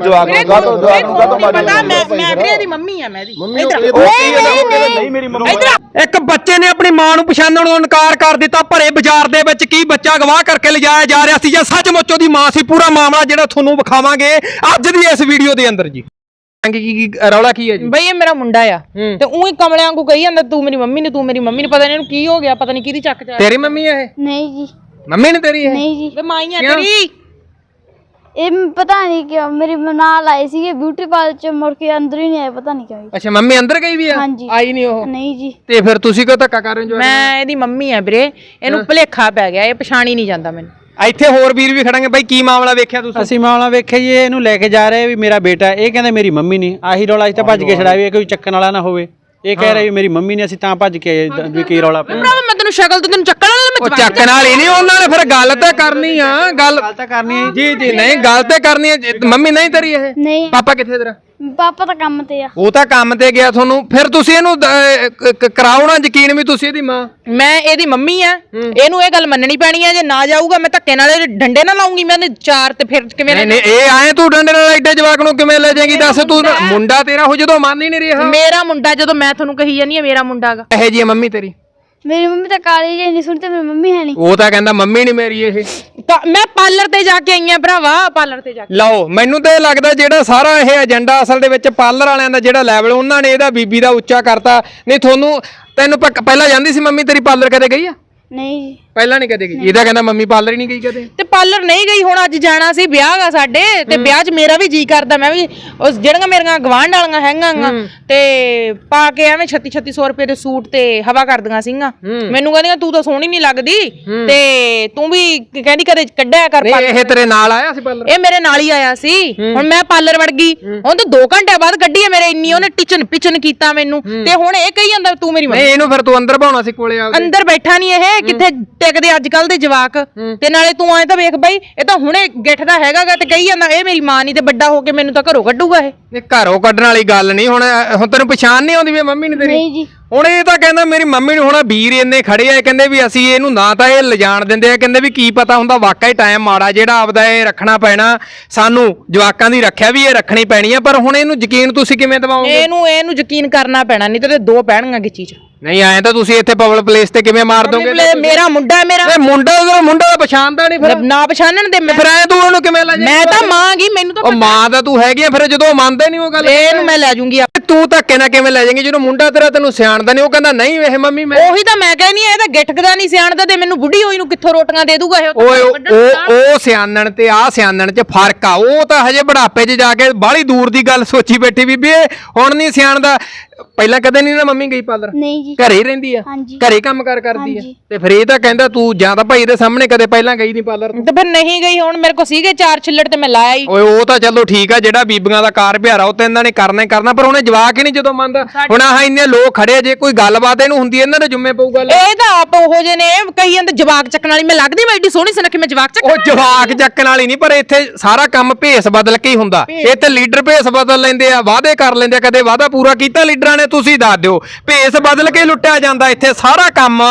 ਜਵਾਕ ਨੂੰ ਕਾਹਤੋਂ ਕੋਲ ਜਵਾਕ ਨੂੰ ਮਾਰੀ ਪਤਾ ਮੈਂ ਮੈਂ ਵੀਰੇ ਇਹਦੀ ਮੰਮੀ ਆ। ਮੈਂ ਕਹਿੰਦਾ ਨਹੀਂ ਮੇਰੀ ਮੰਮੀ ਇੱਕ ਬੱਚੇ ਨੇ ਆਪਣੀ ਮਾਂ ਨੂੰ ਪਛਾਣਨ ਤੋਂ ਇਨਕਾਰ ਕਰ ਦਿੱਤਾ ਭਰੇ ਬਾਜ਼ਾਰ ਦੇ ਵਿੱਚ ਕੀ ਬੱਚਾ ਗਵਾਹ ਕਰਕੇ ਲਿਜਾਇਆ ਜਾ ਰਿਹਾ ਸੀ ਜਾਂ ਸੱਚਮੁੱਚ ਉਹਦੀ ਮਾਂ ਸੀ? ਪੂਰਾ ਮਾਮਲਾ ਜਿਹੜਾ ਤੁਹਾਨੂੰ ਵਿਖਾਵਾਂਗੇ ਅੱਜ ਦੀ ਇਸ ਵੀਡੀਓ ਦੇ ਅੰਦਰ ਜੀ। ਕੀ ਰੌਲਾ ਕੀ ਹੈ ਜੀ? ਬਈ ਇਹ ਮੇਰਾ ਮੁੰਡਾ ਆ। ਹੂੰ। ਤੇ ਉਹੀ ਕਮਲਿਆਂ ਨੂੰ ਕਹੀ ਜਾਂਦਾ ਤੂੰ ਮੇਰੀ ਮੰਮੀ ਨੇ ਤੂੰ ਮੇਰੀ ਮੰਮੀ ਨੇ। ਪਤਾ ਨਹੀਂ ਇਹਨੂੰ ਕੀ ਹੋ ਗਿਆ ਪਤਾ ਨਹੀਂ ਕਿਹਦੀ ਚੱਕ ਚ ਤੇਰੀ ਮੰਮੀ ਹੈ ਇਹ? ਨਹੀਂ ਜੀ। ਮੰਮੀ ਨੇ ਤੇਰੀ ਇਹ? ਨਹੀਂ ਜੀ। ਵੇ ਮਾਈਆਂ ਕਿਉਂ? ਤੇਰੀ। ਇਹ ਪਤਾ ਨਹੀਂ ਕਿਉਂ ਮੇਰੇ ਨਾਲ ਆਏ ਸੀਗੇ ਬਿਊਟੀ ਪਾਰਲਰ ਚ ਮੁੜ ਕੇ ਅੰਦਰ ਹੀ ਨਹੀਂ ਆਏ ਪਤਾ ਨਹੀਂ ਕਿਉਂ ਅੱਛਾ ਮੰਮੀ ਅੰਦਰ ਗਈ ਵੀ ਆ? ਹਾਂਜੀ। ਆਈ ਨਹੀਂ ਉਹ? ਨਹੀਂ ਜੀ। ਤੇ ਫਿਰ ਤੁਸੀਂ ਕਿਉਂ ਧੱਕਾ ਕਰ ਰਹੇ ਹੋ ਜਵਾਕ ਮੈਂ ਇਹਦੀ ਮੰਮੀ ਆ ਵੀਰੇ ਇਹਨੂੰ ਭੁਲੇਖਾ ਪੈ ਗਿਆ ਇਹ ਪਛਾਣੀ ਨਹੀਂ ਜਾਂਦਾ ਮੈਨੂੰ? ਇੱਥੇ ਹੋਰ ਵੀਰ ਵੀ ਖੜਾਂਗੇ ਬਾਈ ਕੀ ਮਾਮਲਾ ਵੇਖਿਆ ਤੁਸੀਂ? ਅਸੀਂ ਮਾਮਲਾ ਵੇਖਿਆ ਜੀ ਇਹਨੂੰ ਲੈ ਕੇ ਜਾ ਰਹੇ ਵੀ ਮੇਰਾ ਬੇਟਾ ਹੈ। ਇਹ ਕਹਿੰਦੇ ਮੇਰੀ ਮੰਮੀ ਨਹੀਂ ਆਹੀ ਰੌਲਾ ਅਸੀਂ ਤਾਂ ਭੱਜ ਕੇ ਛੜਾਇਆ ਵੀ ਇਹ ਕੋਈ ਚੱਕਣ ਵਾਲਾ ਨਾ ਹੋਵੇ। ਇਹ ਕਹਿ ਰਿਹਾ ਵੀ ਮੇਰੀ ਮੰਮੀ ਨੇ ਅਸੀਂ ਤਾਂ ਭੱਜ ਕੇ ਆਏ ਦ- ਵੀ ਕੀ ਰੌਲਾ ਪਿਆ। ਭਰਾਵਾ ਮੈਂ ਤੈਨੂੰ ਸ਼ਕਲ ਤੋਂ ਤੈਨੂੰ ਚੱਕਣ ਉਹ ਮੈਂ ਚੱਕਣ ਵਾਲੀ ਨਹੀਂ ਉਹਨਾਂ ਨੇ ਫਿਰ ਗੱਲ ਤਾਂ ਕਰਨੀ ਆ ਗੱਲ ਗੱਲ ਤਾਂ ਕਰਨੀ ਹੈ ਜੀ ਜੀ ਨਹੀਂ ਗੱਲ ਤੇ ਕਰਨੀ ਹੈ ਜੇ- ਮੰਮੀ ਨਹੀਂ ਤੇਰੀ ਇਹ? ਨਹੀਂ। ਪਾਪਾ ਕਿੱਥੇ ਤੇਰਾ? ਪਾਪਾ ਤਾਂ ਕੰਮ ਤੇ ਆ। ਉਹ ਤਾਂ ਕੰਮ ਤੇ ਗਿਆ ਤੁਹਾਨੂੰ। ਫਿਰ ਤੁਸੀਂ ਇਹਨੂੰ ਦ- ਕ- ਕ- ਕਰਾਓ ਨਾ ਯਕੀਨ ਵੀ ਤੁਸੀਂ ਇਹਦੀ ਮਾਂ। ਮੈਂ ਇਹਦੀ ਮੰਮੀ ਆ। ਇਹਨੂੰ ਇਹ ਗੱਲ ਮੰਨਣੀ ਪੈਣੀ ਆ ਜੇ ਨਾ ਜਾਊਗਾ ਮੈਂ ਧੱਕੇ ਨਾਲ ਇਹਦੇ ਡੰਡੇ ਨਾਲ ਲਾਉਂਗੀ ਮੈਂ ਇਹਨੇ ਚਾਰ ਤੇ ਫਿਰ ਕਿਵੇਂ ਨਹੀਂ ਨਹੀਂ ਇਹ ਆਏ ਤੂੰ ਡੰਡੇ ਨਾਲ ਐਡੇ ਜਵਾਕ ਨੂੰ ਕਿਵੇਂ ਲੈ ਜਾਏਗੀ? ਦੱਸ ਤੂੰ ਨਾ- ਮੁੰਡਾ ਤੇਰਾ ਹੋ ਜਦੋਂ ਮੰਨ ਹੀ ਨਹੀਂ ਰਿਹਾ। ਮੇਰਾ ਮੁੰਡਾ ਜਦੋਂ ਮੈਂ ਤੁਹਾਨੂੰ ਕਹੀ ਜਾਨੀ ਆ ਮੇਰਾ ਮੁੰਡਾ ਗਾ। ਇਹ ਜੀ ਹੈ ਮੰਮੀ ਤੇਰੀ। ਮੇਰੀ ਮੰਮੀ ਤਾਂ ਕਾਲੀ ਜਿਹੀ ਨਹੀਂ ਸੁਣੀ ਤੇ ਮੇਰੀ ਮੰਮੀ ਹੈ ਨਹੀਂ। ਉਹ ਤਾਂ ਕਹਿੰਦਾ ਮੰਮੀ ਨਹੀਂ ਮੇਰੀ ਇਹ। ਤਾਂ ਮੈਂ ਪਾਰਲਰ ਤੇ ਜਾ ਕੇ ਆਈ ਆ ਭਰਾਵਾ ਪਾਰਲਰ ਤੇ ਜਾ ਕੇ। ਲਓ ਮੈਨੂੰ ਤਾਂ ਇਹ ਲੱਗਦਾ ਜਿਹੜਾ ਸਾਰਾ ਇਹ ਏਜੰਡਾ ਅਸਲ ਦੇ ਵਿੱਚ ਪਾਰਲਰ ਵਾਲਿਆਂ ਦਾ ਜਿਹੜਾ ਲੈਵਲ ਉਹਨਾਂ ਨੇ ਇਹਦਾ ਬੀਬੀ ਦਾ ਉੱਚਾ ਕਰਤਾ। ਨਹੀਂ ਤੁਹਾਨੂੰ ਤੈਨੂੰ ਪ- ਪਹਿਲਾਂ ਜਾਂਦੀ ਸੀ ਮੰਮੀ ਤੇਰੀ ਪਾਰਲਰ ਕਦੇ ਗਈ ਆ? ਨਹੀਂ। ਜੀ ਪਹਿਲਾਂ ਨਹੀਂ ਕਦੇ ਗਈ। ਇਹਦਾ ਕਹਿੰਦਾ ਮੰਮੀ ਪਾਰਲਰ ਹੀ ਨਹੀਂ ਗਈ ਕਦੇ। ਤੇ ਪਾਰਲਰ ਨਹੀਂ ਗਈ ਹੁਣ ਅੱਜ ਜਾਣਾ ਸੀ ਵਿਆਹ ਗਾ ਸਾਡੇ ਤੇ ਵਿਆਹ 'ਚ ਮੇਰਾ ਵੀ ਜੀ ਕਰਦਾ ਮੈਂ ਵੀ ਉਸ ਜਿਹੜੀਆਂ ਮੇਰੀਆਂ ਗਵਾਂਢ ਵਾਲੀਆਂ ਹੈਗੀਆਂ ਤੇ ਪਾ ਕੇ ਐਵੇਂ 36 3600 ਰੁਪਏ ਦੇ ਸੂਟ ਤੇ ਹਵਾ ਕਰਦੀਆਂ ਸੀਗਾ ਮੈਨੂੰ ਕਹਿੰਦੀਆਂ ਤੂੰ ਤਾਂ ਸੋਹਣੀ ਨਹੀਂ ਲੱਗਦੀ ਤੇ ਤੂੰ ਵੀ ਕਹਿੰਦੀ ਕਦੇ ਕੱਢਿਆ ਕਰ ਨਹੀਂ ਇਹ ਤੇਰੇ ਨਾਲ ਆਇਆ ਸੀ ਪਾਰਲਰ? ਇਹ ਮੇਰੇ ਨਾਲ ਹੀ ਆਇਆ ਸੀ। ਹੁਣ ਮੈਂ ਪਾਰਲਰ ਵੜ ਗਈ। ਹੁਣ ਤਾਂ 2 ਘੰਟੇ ਬਾਅਦ ਕੱਢੀ ਮੇਰੇ ਇੰਨੀ ਉਹਨੇ ਟਿਚਨ ਪਿਚਨ ਕੀਤਾ ਮੈਨੂੰ। ਤੇ ਹੁਣ ਇਹ ਕਹੀ ਜਾਂਦਾ ਤੂੰ ਮੇਰੀ ਮੰਮੀ। ਨਹੀਂ ਇਹਨੂੰ ਫਿਰ ਤੂੰ ਅੰਦਰ ਭਾਉਣਾ ਸੀ ਕੋਲੇ ਆ ਅੰਦਰ ਬੈਠਾ ਨਹੀਂ ਇਹ ਕਿੱਥੇ ਟਿਕਦੇ ਅੱਜ ਕੱਲ ਦੇ ਜਵਾਕ। ਤੇ ਨਾਲੇ ਤੂੰ ਐ ਤਾਂ ਵੇਖ ਬਾਈ ਇਹ ਤਾਂ ਹੁਣੇ ਗਿੱਠਦਾ ਹੈਗਾਗਾ ਤੇ ਕਹੀ ਜਾਂਦਾ ਇਹ ਮੇਰੀ ਮਾਂ ਨਹੀਂ ਤੇ ਵੱਡਾ ਹੋ ਕੇ ਮੈਨੂੰ ਤਾਂ ਘਰੋਂ ਕੱਢੂਗਾ ਇਹ। ਇਹ ਘਰੋਂ ਕੱਢਣ ਵਾਲੀ ਗੱਲ ਨਹੀਂ ਹੁਣ ਹੁਣ ਤੈਨੂੰ ਪਛਾਣ ਨਹੀਂ ਆਉਂਦੀ ਵੀ ਮੰਮੀ ਨਹੀਂ ਤੇਰੀ। ਨਹੀਂ ਜੀ। ਹੁਣ ਇਹ ਤਾਂ ਕਹਿੰਦਾ ਮੇਰੀ ਮੰਮੀ ਨੂੰ ਹੁਣ ਵੀਰ ਇੰਨੇ ਖੜੇ ਆ ਕਹਿੰਦੇ ਵੀ ਅਸੀਂ ਇਹਨੂੰ ਨਾ ਤਾਂ ਇਹ ਲਿਜਾਣ ਦਿੰਦੇ ਆ ਕਹਿੰਦੇ ਵੀ ਕੀ ਪਤਾ ਹੁੰਦਾ ਵਾਕਈ ਟਾਈਮ ਮਾੜਾ ਜਿਹੜਾ ਆਪਦਾ ਇਹ ਰੱਖਣਾ ਪੈਣਾ ਸਾਨੂੰ ਜਵਾਕਾਂ ਦੀ ਰੱਖਿਆ ਵੀ ਇਹ ਰੱਖਣੀ ਪੈਣੀ ਆ ਪਰ ਹੁਣ ਇਹਨੂੰ ਯਕੀਨ ਤੁਸੀਂ ਕਿਵੇਂ ਦਿਵਾਓਗੇ? ਇਹਨੂੰ ਇਹਨੂੰ ਯਕੀਨ ਕਰਨਾ ਪੈਣਾ ਨਹੀਂ ਤੇ ਦੋ ਪੈਣਗੀਆਂ ਕਿ ਚੀਜ਼ ਨਹੀਂ ਐਂ ਤਾਂ ਤੁਸੀਂ ਇੱਥੇ ਪਬਲਿਕ ਪਲੇਸ ਤੇ ਕਿਵੇਂ ਮਾਰ ਦੋਗੇ? ਮੇਰਾ ਮੁੰਡਾ ਹੈ ਮੇਰਾ। ਇਹ ਮੁੰਡਾ ਉਹਦਾ ਮੁੰਡਾ ਤਾਂ ਪਛਾਣਦਾ ਨਹੀਂ ਫਿਰ। ਨਾ ਪਛਾਣਨ ਦੇ ਮੈਂ ਫਿਰ ਐ ਤੂੰ ਉਹਨੂੰ ਕਿਵੇਂ ਲੈ ਮੈਂ ਤਾਂ ਮਾਂ ਗਈ ਮੈਨੂੰ ਤਾਂ ਉਹ ਮਾਂ ਦਾ ਤੂੰ ਹੈਗੀ ਆ ਫਿਰ ਜਦੋਂ ਉਹ ਮੰਨਦੇ ਨਹੀਂ ਉਹ ਗੱਲ ਇਹਨੂੰ ਮੈਂ ਲੈ ਜੂੰਗੀ ਆ- ਤੂੰ ਧੱਕੇ ਨਾਲ ਕਿਵੇਂ ਲੈ ਜਾਏਂਗੀ? ਜਦੋਂ ਮੁੰਡਾ ਤੇਰਾ ਤੈਨੂੰ ਸਿਆਣਦਾ ਨਹੀਂ ਉਹ ਕਹਿੰਦਾ ਨਹੀਂ ਇਹ ਮੰਮੀ ਮੈਂ ਉਹੀ ਤਾਂ ਮੈਂ ਕਹਿੰਦੀ ਆ ਇਹ ਤਾਂ ਗਿੱਠਕਦਾ ਨਹੀਂ ਸਿਆਣਦਾ ਤੇ ਮੈਨੂੰ ਬੁੱਢੀ ਹੋਈ ਨੂੰ ਕਿੱਥੋਂ ਰੋਟੀਆਂ ਦੇ ਦੂਗਾ ਇਹ ਓਏ ਉਹ ਉਹ- ਉਹ ਸਿਆਣਨ ਤੇ ਆ ਸਿਆਣਨ 'ਚ ਫ਼ਰਕ ਆ। ਉਹ ਤਾਂ ਹਜੇ ਬੁਢਾਪੇ 'ਚ ਜਾ ਕੇ ਬਾਹਲੀ ਦੂਰ ਦੀ ਗੱਲ ਸੋਚੀ ਬੈਠੀ ਬੀਬੀ ਇਹ ਹੁਣ ਨਹੀਂ ਸਿਆਣਦਾ। ਪਹਿਲਾਂ ਕਦੇ ਨਹੀਂ ਨਾ ਮੰਮੀ ਗਈ ਪਾਲਰ ਨਹੀਂ ਜੀ। ਘਰੇ ਹੀ ਰਹਿੰਦੀ ਆ? ਹਾਂਜੀ। ਘਰੇ ਕੰਮ ਕਰ ਕਰਦੀ ਆ? ਹਾਂਜੀ। ਤੇ ਫਿਰ ਇਹ ਤਾਂ ਕਹਿੰਦਾ ਤੂੰ ਜਾਂ ਤਾਂ ਭਾਈ ਦੇ ਸਾਹਮਣੇ ਕਦੇ ਪਹਿਲਾਂ ਗਈ ਨਹੀਂ ਪਾਲਰ ਤੇ? ਫਿਰ ਨਹੀਂ ਗਈ ਹੁਣ ਮੇਰੇ ਕੋ ਸੀਗੇ ਚਾਰ ਛਿੱਲੜ ਤੇ ਮੈਂ ਲਾਇਆ ਹੀ। ਓਏ ਉਹ ਤਾਂ ਚਲੋ ਠੀਕ ਆ ਜਿਹੜਾ ਬੀਬੀਆਂ ਦਾ ਕਾਰ ਪਿਆਰਾ ਉਹ ਤਾਂ ਇਹਨਾਂ ਨੇ ਕਰਨਾ ਹੀ ਕਰਨਾ ਪਰ ਉਹਨੇ ਜਵਾਕ ਹੀ ਨਹੀਂ ਜਦੋਂ ਮੰਨਦਾ। ਹੁਣ ਆਹ ਇੰਨੇ ਲੋਕ ਖੜੇ ਆ, ਜੇ ਕੋਈ ਗੱਲਬਾਤ ਇਹਨੂੰ ਹੁੰਦੀ ਇਹਨਾਂ ਦੇ ਜੁੰਮੇ ਪਊ ਗੱਲ। ਇਹ ਤਾਂ ਆਪ ਉਹੋ ਜਿਹੇ ਨੇ ਕਹੀ ਜਾਂਦੇ ਜਵਾਕ ਚੱਕਣ ਵਾਲੀ। ਮੈਂ ਲੱਗਦੀ ਮੈਂ ਐਡੀ ਸੋਹਣੀ ਸੁਨੱਖੀ ਮੈਂ ਜਵਾਕ ਚੱਕ ਉਹ ਜਵਾਕ ਚੱਕਣ ਵਾਲੀ ਨਹੀਂ ਪਰ ਇੱਥੇ ਸਾਰਾ ਕੰਮ ਭੇਸ ਬਦਲ ਕੇ ਹੀ ਹੁੰਦਾ। ਇੱਥੇ ਲੀਡਰ ਭੇਸ ਬਦਲ ਲੈਂਦੇ ਆ ਵਾਅਦੇ ਕਰ ਲੈਂਦੇ ਆ ਕਦੇ ਵਾਅਦਾ ਪੂਰਾ ਕੀਤਾ ਲੀਡਰਾਂ ਨੇ ਤੁਸੀਂ ਦੱਸ ਦਿਓ। ਭੇਸ ਬਦਲ ਕੇ ਲੁੱਟਿਆ ਜਾਂਦਾ ਇੱਥੇ ਸਾਰਾ ਕੰਮ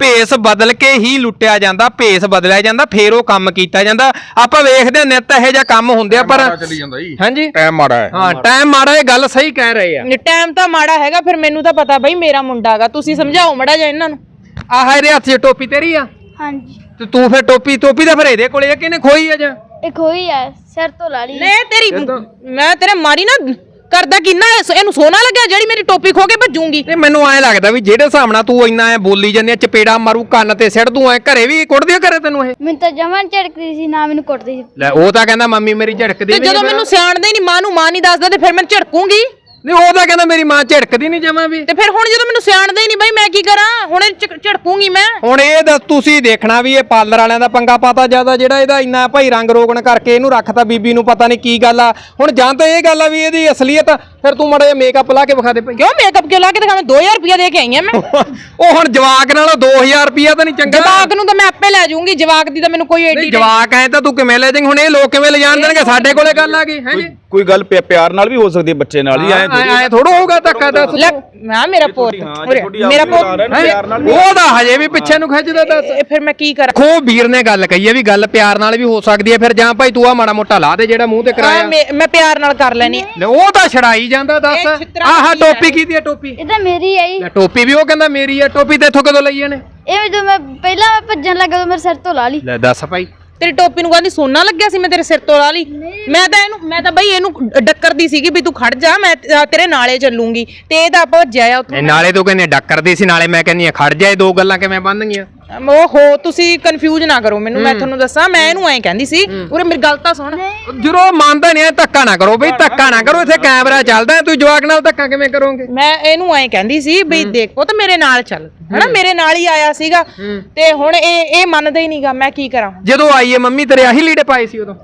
ਭੇਸ ਬਦਲ ਕੇ ਹੀ ਲੁੱਟਿਆ ਜਾਂਦਾ ਭੇਸ ਬਦਲਿਆ ਜਾਂਦਾ ਫੇਰ ਉਹ ਕੰਮ ਕੀਤਾ ਜਾਂਦਾ। ਆਪਾਂ ਵੇਖਦੇ ਹਾਂ ਨਿੱਤ ਇਹੋ ਜਿਹਾ ਕੰਮ ਹੁੰਦੇ ਆ ਪਰ ਚੱਲੀ ਜਾਂਦਾ ਜੀ। ਹਾਂਜੀ? ਟਾਈਮ ਮਾੜਾ ਹੈ। ਹਾਂ ਟਾਈਮ ਮਾੜਾ ਇਹ ਗੱਲ ਸਹੀ ਕਹਿ ਰਹੇ ਆ। ਟਾਈਮ ਤਾਂ ਮਾੜਾ ਹੈਗਾ ਫਿਰ ਮੈਨੂੰ ਤਾਂ ਪਤਾ ਬਈ ਮੇਰਾ ਮੁੰਡਾ ਹੈਗਾ ਤੁਸੀਂ ਸਮਝਾਓ ਮੜਾ ਜਾ ਇਹਨਾਂ ਨੂੰ। ਆਹ ਇਹਦੇ ਹੱਥ 'ਚ ਟੋਪੀ ਤੇਰੀ ਆ। ਹਾਂਜੀ। ਤੇ ਤੂੰ ਫਿਰ ਟੋਪੀ ਟੋਪੀ ਤਾਂ ਫਿਰ ਇਹਦੇ ਕੋਲੇ ਆ ਕਿਹਨੇ ਖੋਈ ਆ ਜਾਂ? ਇੱਕ ਹੋਈ ਆ ਸਿਰ ਤੋਂ ਲਾ ਲਈ। ਨੇ ਤੇਰੀ ਮੈਂ ਤੇਰੇ ਮਾਰੀ ਨਾ ਕਰਦਾ ਕਿੰਨਾ? ਇਹਨੂੰ ਸੋਨਾ ਲੱਗਿਆ ਜਿਹੜੀ ਮੇਰੀ ਟੋਪੀ ਖੋ ਕੇ ਭੱਜੂਗੀ। ਤੇ ਮੈਨੂੰ ਐਂ ਲੱਗਦਾ ਵੀ ਜਿਹੜੇ ਹਿਸਾਬ ਨਾਲ ਤੂੰ ਇੰਨਾ ਐ ਬੋਲੀ ਜਾਂਦੀ ਆ ਚਪੇੜਾ ਮਾਰੂ ਕੰਨ ਤੇ ਸਿੱਟ ਦੂੰ ਐ ਘਰੇ ਵੀ ਕੁੱਟਦੀ ਆ ਘਰੇ ਤੈਨੂੰ ਇਹ? ਮੈਨੂੰ ਤਾਂ ਜਮਾਂ ਨੀ ਝੜਕਦੀ ਸੀ ਨਾ ਮੈਨੂੰ ਕੁੱਟਦੀ ਸੀ। ਲੈ ਉਹ ਤਾਂ ਕਹਿੰਦਾ ਮੰਮੀ ਮੇਰੀ ਝੜਕਦੀ ਤੇ ਨਹੀਂ ਜਦੋਂ ਮੈਨੂੰ ਸਿਆਣਦੇ ਨਹੀਂ ਮਾਂ ਨੂੰ ਮਾਂ ਨਹੀਂ ਦੱਸਦਾ ਤੇ ਫਿਰ ਮੈਂ ਝੜਕੂਗੀ? ਨਹੀਂ ਉਹ ਤਾਂ ਕਹਿੰਦਾ ਮੇਰੀ ਮਾਂ ਝੜਕਦੀ ਨਹੀਂ ਜਮਾਂ ਵੀ। ਤੇ ਫਿਰ ਹੁਣ ਜਦੋਂ ਮੈਨੂੰ ਸਿਆਣਦੇ ਹੀ ਨਹੀਂ ਬਈ ਮੈਂ ਕੀ ਕਰਾਂ? ਹੁਣ ਇਹ ਝਿੜ- ਝੜਕੂਗੀ ਮੈਂ। ਹੁਣ ਇਹ ਦੱਸ ਤੁਸੀਂ ਦੇਖਣਾ ਵੀ ਇਹ ਪਾਰਲਰ ਵਾਲਿਆਂ ਦਾ ਪੰਗਾ ਪਾਤਾ ਜ਼ਿਆਦਾ ਜਿਹੜਾ ਇਹਦਾ ਇੰਨਾ ਭਾਈ ਰੰਗ ਰੋਗਣ ਕਰਕੇ ਇਹਨੂੰ ਰੱਖਤਾ ਬੀਬੀ ਨੂੰ ਪਤਾ ਨਹੀਂ ਕੀ ਗੱਲ ਆ। ਹੁਣ ਜਾਂ ਤਾਂ ਇਹ ਗੱਲ ਆ ਵੀ ਇਹਦੀ ਅਸਲੀਅਤ ਫਿਰ ਤੂੰ ਮਾੜਾ ਜਿਹਾ ਮੇਕਅਪ ਲਾ ਕੇ ਵਿਖਾ ਦੇ ਭਾਈ। ਕਿਉਂ ਮੇਕਅਪ ਕਿਉਂ ਲਾ ਕੇ ਦਿਖਾਵਾਂ? 2000 ਰੁਪਇਆ ਦੇ ਕੇ ਆਈ ਆ ਮੈਂ। ਉਹ ਹੁਣ ਜਵਾਕ ਨਾਲੋਂ 2000 ਰੁਪਿਆ ਤਾਂ ਨਹੀਂ ਚੰਗਾ। ਜਵਾਕ ਨੂੰ ਤਾਂ ਮੈਂ ਆਪੇ ਲੈ ਜਾਊਂਗੀ ਜਵਾਕ ਦੀ ਤਾਂ ਮੈਨੂੰ ਕੋਈ ਨਹੀਂ ਐਡੀ ਜਵਾਕ ਐ ਤਾਂ ਤੂੰ ਕਿਵੇਂ ਲੈ ਜਾਏਂਗੇ? ਹੁਣ ਇਹ ਲੋਕ ਕਿਵੇਂ ਲੈ ਜਾਣ ਦੇਣਗੇ? ਸਾਡੇ ਕੋਲੇ ਗੱਲ ਆ ਗਈ ਹੈ ਜੀ? ਕੋਈ ਗੱਲ ਪਿਆ- ਪਿਆਰ ਨਾਲ ਵੀ ਹੋ ਸਕਦੀ ਹੈ ਬੱਚੇ ਨਾਲ ਹੀ ਐ ਐ ਥੋੜਾ ਹੋਊਗਾ ਧੱਕਾ ਦੱਸ ਲੈ ਮੈਂ ਮੇਰਾ ਪੁੱਤ ਹਾਂ, ਜੇ ਉਰੇ, ਤੁਹਾਡੀ ਮੇਰਾ ਆਪਣੀ ਪੁੱਤ ਹੈ? ਨਾ, ਪਿਆਰ ਨਾਲ ਵੀ ਉਹ ਤਾਂ ਹਜੇ ਵੀ ਪਿੱਛੇ ਨੂੰ ਖਿੱਚਦਾ ਦੱਸ। ਇਹ ਫਿਰ ਮੈਂ ਕੀ ਕਰਾਂ? ਖੋ ਵੀਰ ਨੇ ਗੱਲ ਕਹੀ ਹੈ ਵੀ ਗੱਲ ਪਿਆਰ ਨਾਲ ਵੀ ਹੋ ਸਕਦੀ ਹੈ ਫਿਰ ਜਾਂ ਭਾਈ ਤੂੰ ਆ ਮਾੜਾ ਮੋਟਾ ਲਾ ਦੇ ਜਿਹੜਾ ਮੂੰਹ ਤੇ ਕਰਾਇਆ। ਮੈਂ ਮੈਂ ਪਿਆਰ ਨਾਲ ਕਰ ਲੈਣੀ। ਲੈ, ਉਹ ਤਾਂ ਛੜਾਈ ਜਾਂਦਾ ਦੱਸ। ਇਹ ਛਿੱਤਰਾਂ ਆਹ। ਟੋਪੀ ਕੀ ਦੀ ਹੈ ਟੋਪੀ? ਇਹ ਤਾਂ ਮੇਰੀ ਆਈ ਲੈ ਟੋਪੀ ਵੀ ਉਹ ਕਹਿੰਦਾ ਮੇਰੀ ਹੈ ਟੋਪੀ ਤੇ ਇੱਥੋਂ ਕਦੋਂ ਲਈ ਇਹਨੇ? ਇਹ ਜਦੋਂ ਮੈਂ ਪਹਿਲਾਂ ਭੱਜਣ ਲੱਗਾ ਤਾਂ ਮੇਰੇ ਸਿਰ ਤੋਂ ਲਾ ਲਈ। ਲੈ ਦੱਸ ਭਾਈ। ਤੇਰੀ ਟੋਪੀ ਨੂੰ ਕਹਿੰਦੀ ਸੋਨਾ ਲੱਗਿਆ ਸੀ ਮੈਂ ਤੇਰੇ ਸਿਰ ਤੋਂ ਲਾ ਲਈ। ਮੈਂ ਤਾਂ ਇਹਨੂੰ ਮੈਂ ਤਾਂ ਬਈ ਇਹਨੂੰ ਡੱਕਰਦੀ ਸੀਗੀ ਵੀ ਤੂੰ ਖੜ ਜਾ ਮੈਂ ਤੇਰੇ ਨਾਲੇ ਚੱਲੂੰਗੀ। ਤੇ ਇਹ ਤਾਂ ਭੱਜਿਆ ਆ ਉੱਥੋਂ। ਇਹ ਨਾਲੇ ਤੂੰ ਕਹਿੰਦੇ ਡੱਕਰਦੀ ਸੀ ਨਾਲੇ ਮੈਂ ਕਹਿੰਦੀ ਆ ਖੜ ਜਾਏ ਦੋ ਗੱਲਾਂ ਕਿਵੇਂ ਬੰਨ ਗਈਆਂ? ਓਹੋ ਤੁਸੀਂ ਕਨਫਿਊਜ਼ ਨਾ ਕਰੋ ਮੈਨੂੰ ਮੈਂ ਤੁਹਾਨੂੰ ਦੱਸਾਂ ਮੈਂ ਇਹਨੂੰ ਐਂ ਕਹਿੰਦੀ ਸੀ ਉਰੇ ਮੇਰੀ ਗੱਲ ਤਾਂ ਸੁਣ। ਜਦੋਂ ਮੰਨਦਾ ਨਹੀਂ ਧੱਕਾ ਨਾ ਕਰੋ ਬਈ ਧੱਕਾ ਨਾ ਕਰੋ ਇੱਥੇ ਕੈਮਰਾ ਚੱਲਦਾ ਹੈ, ਤੁਸੀਂ ਜਵਾਕ ਨਾਲ ਧੱਕਾ ਕਿਵੇਂ ਕਰੋਗੇ? ਮੈਂ ਇਹਨੂੰ ਐਂ ਕਹਿੰਦੀ ਸੀ ਬਈ ਦੇਖ ਪੁੱਤ ਮੇਰੇ ਨਾਲ ਚੱਲ ਹਨਾ ਮੇਰੇ ਨਾਲ ਹੀ ਆਇਆ ਸੀਗਾ ਤੇ ਹੁਣ ਇਹ ਇਹ ਮੰਨਦਾ ਹੀ ਨਹੀਂਗਾ ਮੈਂ ਕੀ ਕਰਾਂ? ਜਦੋਂ ਆਈ ਹੈ ਮੰਮੀ ਤੇਰੇ ਆਹੀ ਲੀੜੇ ਪਾਏ ਸੀ ਉਦੋਂ?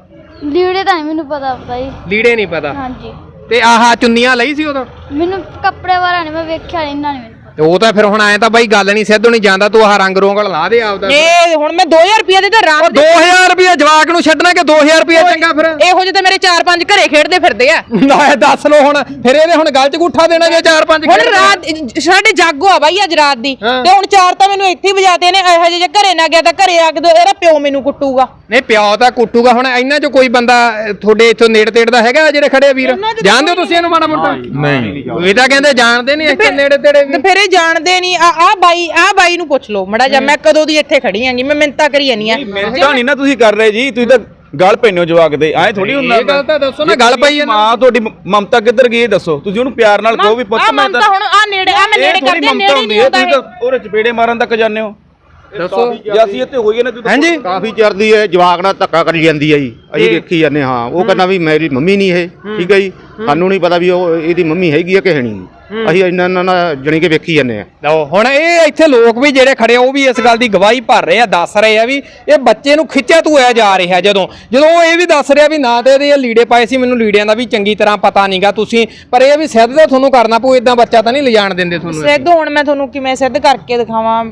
ਲੀੜੇ ਤਾਂ ਮੈਨੂੰ ਪਤਾ ਜੀ। ਲੀੜੇ ਨਹੀਂ ਪਤਾ? ਹਾਂਜੀ। ਤੇ ਆਹ ਚੁੰਨੀਆਂ ਲਈ ਸੀ ਉਦੋਂ? ਮੈਨੂੰ ਕੱਪੜੇ ਵਾਲਾ ਨਹੀਂ ਮੈਂ ਵੇਖਿਆ ਨਹੀਂ ਇਹਨਾਂ ਨੇ ਮੈਨੂੰ ਤੇ ਉਹ ਤਾਂ ਫਿਰ ਹੁਣ ਐ ਤਾਂ ਬਾਈ ਗੱਲ ਨਹੀਂ ਸਿੱਧੂ ਨਹੀਂ ਜਾਂਦਾ ਤੂੰ ਆਹ ਰੰਗ ਰੋਗਲ ਲਾ ਦੇ ਆਪਦਾ। ਇਹ ਹੁਣ ਮੈਂ 2000 ਰੁਪਏ ਦੇ ਤਾਂ ਦੇ 2000 ਰੁਪਏ ਜਵਾਕ ਨੂੰ ਛੱਡਣਾ ਕਿ 2000 ਰੁਪਏ ਚੰਗਾ ਫਿਰ? ਇਹੋ ਜਿਹੇ ਤਾਂ ਮੇਰੇ 4-5 ਘਰੇ ਖੇਡਦੇ ਫਿਰਦੇ ਆ। ਨਾ ਦੱਸ ਲੋ ਹੁਣ ਫਿਰ ਇਹਨੇ ਹੁਣ ਗੱਲ ਚ ਗੁੱਠਾ ਦੇਣਾ ਜੇ 4-5 ਹੁਣ ਰਾਤ ਸਾਡੇ ਜਾਗੋ ਆ ਬਾਈ ਅੱਜ ਰਾਤ ਦੀ। ਤੇ ਹੁਣ ਚਾਰ ਤਾਂ ਮੈਨੂੰ ਇੱਥੇ ਹੀ ਵਜਾਤੇ ਨੇ ਇਹੋ ਜਿਹੇ ਜੇ ਘਰੇ ਨਾ ਗਿਆ ਤਾਂ ਘਰੇ ਆ ਕੇ ਇਹਦਾ ਪਿਓ ਮੈਨੂੰ ਕੁੱਟੂਗਾ। ਨਹੀਂ ਪਿਓ ਤਾਂ ਕੁੱਟੂਗਾ। ਹੁਣ ਇਹਨਾਂ ਚ ਕੋਈ ਬੰਦਾ ਤੁਹਾਡੇ ਇੱਥੋਂ ਨੇੜੇ ਤੇੜੇ ਦਾ ਹੈਗਾ ਜਿਹੜੇ ਖੜੇ ਆ ਵੀਰ? ਜਾਣਦੇ ਹੋ ਤੁਸੀਂ ਇਹਨੂੰ ਮਾੜਾ ਮੋਟਾ? ਨਹੀਂ। ਇਹ ਤਾਂ ਕਹਿੰਦੇ ਜਾਣਦੇ ਨਹੀਂ ਇੱਥੇ ਨੇੜੇ ਤੇੜੇ ਵੀ। ਤੇ ਫਿਰ ਇਹ ਜਾਣਦੇ ਨਹੀਂ। ਆ ਆ ਬਾਈ ਆ ਬਾਈ ਨੂੰ ਪੁੱਛ ਲਓ। ਮੜਾ ਜਾ ਮੈਂ ਕਦੋਂ ਦੀ ਇੱਥੇ ਖੜੀ ਆਂਗੀ ਮੈਂ ਮਿੰਤਾ ਕਰੀ ਜਾਨੀ ਆ। ਨਹੀਂ ਨਾ ਤੁਸੀਂ ਕਰ ਰਹੇ ਜੀ ਤੁਸੀਂ ਤਾਂ ਗੱਲ ਪੈਨੋ ਜਵਾਕ ਦੇ ਐ ਥੋੜੀ ਹੁੰਦਾ ਇਹ ਗੱਲ ਤਾਂ ਦੱਸੋ ਨਾ ਗੱਲ ਪਈ ਮਾਂ ਤੁਹਾਡੀ ਮਮਤਾ ਕਿੱਧਰ ਗਈ ਇਹ ਦੱਸੋ। ਤੁਸੀਂ ਉਹਨੂੰ ਪਿਆਰ ਨਾਲ ਕਹੋ ਵੀ ਪੁੱਤ ਮੈਂ ਮਮਤਾ ਹੁਣ ਆ ਨੇੜੇ ਆ ਮੈਂ ਨੇੜੇ ਕਰਦੀ ਨੇੜੇ ਹੁੰਦੀ ਨਹੀਂ ਹੈ ਆਉਂਦਾ ਤੁਸੀਂ ਤਾਂ ਉਹਦੇ ਚਪੇੜੇ ਮਾਰਨ ਤੱਕ ਜਾਂਦੇ ਹੋ। ਦੱਸੋ। ਜੇ ਅਸੀਂ ਇੱਥੇ ਹੋਈਏ ਨਾ ਤੁਸੀਂ ਹਾਂਜੀ। ਕਾਫੀ ਚਿਰ ਦੀ ਹੈ ਜਵਾਕ ਨਾਲ ਧੱਕਾ ਕਰੀ ਜਾਂਦੀ ਹੈ ਜੀ। ਅਸੀਂ ਵੇਖੀ ਜਾਂਦੇ ਹਾਂ। ਉਹ ਕਹਿੰਦਾ ਵੀ ਮੇਰੀ ਮੰਮੀ ਨਹੀਂ ਇਹ ਠੀਕ ਹੈ ਜੀ। ਸਾਨੂੰ ਨਹੀਂ ਪਤਾ ਵੀ ਉਹ ਇਹਦੀ ਮੰਮੀ ਹੈਗੀ ਆ ਕਿ ਹੈ ਨਹੀਂ। ਅਸੀਂ ਇੰਨਾ ਇੰਨਾ ਨਾ ਜਣੀ ਕੇ ਵੇਖੀ ਜਾਂਦੇ ਆ। ਲਓ ਹੁਣ ਇਹ ਇੱਥੇ ਲੋਕ ਵੀ ਜਿਹੜੇ ਖੜੇ ਆ ਉਹ ਵੀ ਇਸ ਗੱਲ ਦੀ ਗਵਾਹੀ ਭਰ ਰਹੇ ਆ ਦੱਸ ਰਹੇ ਆ ਵੀ ਇਹ ਬੱਚੇ ਨੂੰ ਖਿੱਚਿਆ ਧੂਇਆ ਜਾ ਰਿਹਾ ਜਦੋਂ। ਜਦੋਂ ਉਹ ਇਹ ਵੀ ਦੱਸ ਰਿਹਾ ਵੀ ਨਾ ਤੇ ਇਹਦੇ ਇਹ ਲੀੜੇ ਪਾਏ ਸੀ ਮੈਨੂੰ ਲੀੜਿਆਂ ਦਾ ਵੀ ਚੰਗੀ ਤਰ੍ਹਾਂ ਪਤਾ ਨਹੀਂਗਾ ਤੁਸੀਂ। ਪਰ ਇਹ ਵੀ ਸਿੱਧ ਦਾ ਤੁਹਾਨੂੰ ਕਰਨਾ ਪਊ ਇਦਾਂ ਬੱਚਾ ਤਾਂ ਨਹੀਂ ਲਿਜਾਣ ਦਿੰਦੇ ਤੁਹਾਨੂੰ ਸਿੱਧ ਹੁਣ ਮੈਂ ਤੁਹਾਨੂੰ ਕਿਵੇਂ ਸਿੱਧ ਕਰਕੇ ਦਿਖਾਵਾਂ।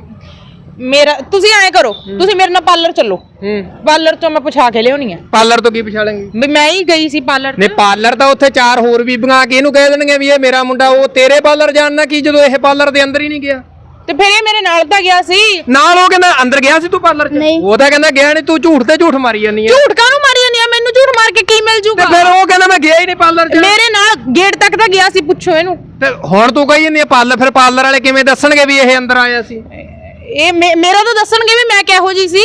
ਮੇਰਾ ਤੁਸੀਂ ਐਂ ਕਰੋ ਤੁਸੀਂ ਮੇਰੇ ਨਾਲ ਪਾਰਲਰ ਚੱਲੋ। ਹੂੰ। ਪਾਰਲਰ ਤੋਂ ਮੈਂ ਪੁੱਛਾ ਕੇ ਲਿਆਉਣੀ ਆ। ਪਾਰਲਰ ਤੋਂ ਕੀ ਪਛਾਣेंगे ਵੀ ਮੈਂ ਹੀ ਗਈ ਸੀ ਪਾਰਲਰ ਨੇ ਪਾਰਲਰ ਤਾਂ ਉੱਥੇ ਚਾਰ ਹੋਰ ਬੀਬੀਆਂ ਆ ਕੇ ਇਹਨੂੰ ਕਹਿ ਦੇਣਗੇ ਵੀ ਇਹ ਮੇਰਾ ਮੁੰਡਾ ਉਹ ਤੇਰੇ ਪਾਰਲਰ ਜਾਣਨਾ ਕੀ ਜਦੋਂ ਇਹ ਪਾਰਲਰ ਦੇ ਅੰਦਰ ਹੀ ਨਹੀਂ ਗਿਆ? ਤੇ ਫਿਰ ਇਹ ਮੇਰੇ ਨਾਲ ਤਾਂ ਗਿਆ ਸੀ। ਨਾਲ ਉਹ ਕਹਿੰਦਾ ਅੰਦਰ ਗਿਆ ਸੀ ਤੂੰ ਪਾਰਲਰ 'ਚ? ਨਹੀਂ। ਉਹ ਤਾਂ ਕਹਿੰਦਾ ਗਿਆ ਨਹੀਂ ਤੂੰ ਝੂਠ ਤੇ ਝੂਠ ਮਾਰੀ ਜਾਂਦੀ ਹੈ ਝੂਠ ਕਾਹਨੂੰ ਮਾਰੀ ਜਾਂਦੀ ਆ? ਮੈਨੂੰ ਝੂਠ ਮਾਰ ਕੇ ਕੀ ਮਿਲ ਜੂਗਾ? ਫਿਰ ਉਹ ਕਹਿੰਦਾ ਮੈਂ ਗਿਆ ਹੀ ਨਹੀਂ ਪਾਰਲਰ 'ਚ। ਮੇਰੇ ਨਾਲ ਗੇਟ ਤੱਕ ਤਾਂ ਗਿਆ ਸੀ ਪੁੱਛੋ ਇਹਨੂੰ। ਤੇ ਹੁਣ ਤੂੰ ਕਹੀ ਜਾਂਦੀ ਹੈ ਪਾਰਲਰ ਫਿਰ ਪਾਰਲਰ ਵਾਲੇ ਕਿਵੇਂ ਦੱਸਣਗੇ ਵੀ ਇਹ ਅੰਦਰ ਆਇਆ ਸੀ? ਇਹ ਮੇ- ਮੇਰਾ ਤਾਂ ਦੱਸਣਗੇ ਵੀ ਮੈਂ ਕਿਹੋ ਜੀ ਸੀ।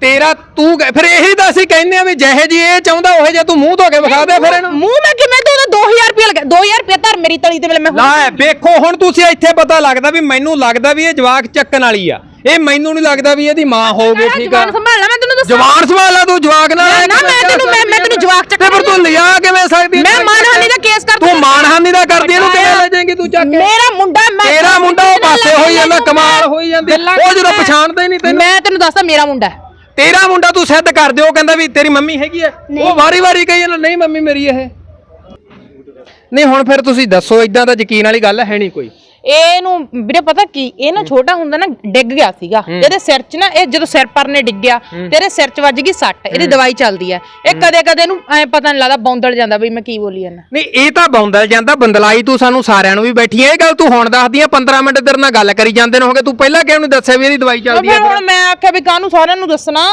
ਤੇਰਾ ਤੂੰ ਕਹਿ- ਫਿਰ ਇਹੀ ਤਾਂ ਅਸੀਂ ਕਹਿੰਦੇ ਆ ਵੀ ਜਿਹੇ ਜੀ ਇਹ ਚਾਹੁੰਦਾ ਉਹ ਜੇ ਤੂੰ ਮੂੰਹ ਧੋ ਕੇ ਵਿਖਾ ਦੇ ਫਿਰ ਇਹਨੂੰ। ਮੂੰਹ ਮੈਂ ਕਿਵੇਂ ਤੋਂ 2000 ਰੁਪਏ ਲਗਾ 2000 ਰੁਪਏ ਧਰ ਮੇਰੀ ਤਲੀ ਤੇ ਮੈਂ ਲੈ ਵੇਖੋ ਹੁਣ ਤੁਸੀਂ ਇੱਥੇ ਪਤਾ ਲੱਗਦਾ ਵੀ ਮੈਨੂੰ ਲੱਗਦਾ ਵੀ ਇਹ ਜਵਾਕ ਚੱਕਣ ਵਾਲੀ ਆ। ਇਹ ਮੈਨੂੰ ਨਹੀਂ ਲੱਗਦਾ ਵੀ ਇਹਦੀ ਮਾਂ ਹੋਊਗੀ ਠੀਕ ਆ। ਜਵਾਨ ਸੰਭਾਲਣਾ ਦੱਸਾਂ। ਜਵਾਨ ਸੰਭਾਲਾ ਤੂੰ ਜਵਾਕ ਨਾਲ ਨਾ, ਐਂ ਮੈਂ ਤੈਨੂੰ- ਮੈਂ- ਮੈਂ ਤੈਨੂੰ ਜਵਾਕ ਤੇ ਫਿਰ ਤੂੰ ਲਿਆ ਕਿਵੇਂ ਸਕਦੀ ਮੈਂ ਮਾਨਹਾਨੀ ਦਾ ਕੇਸ ਕਰ ਤੂੰ ਮਾਨਹਾਨੀ ਦਾ ਕਰਦੀ ਇਹਨੂੰ ਕਿਵੇਂ ਲੈ ਜਾਏਂਗੀ ਤੂੰ ਚੱਕ ਮੇਰਾ ਮੁੰਡਾ ਮੈਂ ਤੇਰਾ ਮੁੰਡਾ ਉਹ ਪਾਸੇ ਹੋਈ ਜਾਂਦਾ ਕਮਾਲ ਹੋਈ ਜਾਂਦੀ। ਉਹ ਜਦੋਂ। ਪਛਾਣਦਾ ਹੀ ਨਹੀਂ ਤੈਨੂੰ। ਮੈਂ ਤੈਨੂੰ ਦੱਸਦਾ ਮੇਰਾ ਮੁੰਡਾ। ਤੇਰਾ ਮੁੰਡਾ ਤੂੰ ਸਿੱਧ ਕਰ ਦਿਓ ਕਹਿੰਦਾ ਵੀ ਤੇਰੀ ਮੰਮੀ ਹੈਗੀ ਆ। ਉਹ ਵਾਰੀ ਵਾਰੀ ਕਹੀ ਜਾਂਦਾ ਨਹੀਂ ਮੰਮੀ ਮੇਰੀ ਇਹ। ਨਹੀਂ ਹੁਣ ਫਿਰ ਤੁਸੀਂ ਦੱਸੋ ਇਦਾਂ ਦਾ ਯਕੀਨ ਵਾਲੀ ਗੱਲ ਹੈ ਨਹੀਂ ਕੋਈ। ਇਹਨੂੰ ਵੀਰੇ ਪਤਾ ਕੀ ਇਹ ਨਾ ਛੋਟਾ ਹੁੰਦਾ ਨਾ ਡਿੱਗ ਗਿਆ ਸੀਗਾ। ਇਹਦੇ ਸਿਰ 'ਚ ਨਾ ਇਹ ਜਦੋਂ ਸਿਰ ਪਰ ਨੇ ਡਿੱਗਿਆ ਤੇਰੇ ਸਿਰ 'ਚ ਵੱਜ ਗਈ ਸੱਟ। ਇਹਦੀ ਦਵਾਈ ਚੱਲਦੀ ਹੈ। ਇਹ ਕਦੇ ਕਦੇ ਨੂੰ ਐ ਪਤਾ ਨਹੀਂ ਲੱਗਦਾ ਬੌਂਦਲ ਜਾਂਦਾ ਬਈ ਮੈਂ ਕੀ ਬੋਲੀ ਜਾਂਦਾ। ਨਹੀਂ ਇਹ ਤਾਂ ਬੌਂਦਲ ਜਾਂਦਾ ਬੰਦਲਾਈ ਤੂੰ ਸਾਨੂੰ ਸਾਰਿਆਂ ਨੂੰ ਵੀ ਬੈਠੀ ਐ। ਇਹ ਗੱਲ ਤੂੰ ਹੁਣ ਦੱਸਦੀ ਆ 15 ਮਿੰਟ ਤੇਰੇ ਨਾਲ ਗੱਲ ਕਰੀ ਜਾਂਦੇ ਨੇ ਹੋਗੇ ਤੂੰ ਪਹਿਲਾਂ ਕਿਉਂ ਨਹੀਂ ਦੱਸਿਆ ਵੀ ਇਹਦੀ ਦਵਾਈ ਚੱਲਦੀ ਆ ਹੁਣ ਮੈਂ ਆਖਿਆ ਵੀ ਕਾਹਨੂੰ ਸਾਰਿਆਂ ਨੂੰ ਦੱਸਣਾ?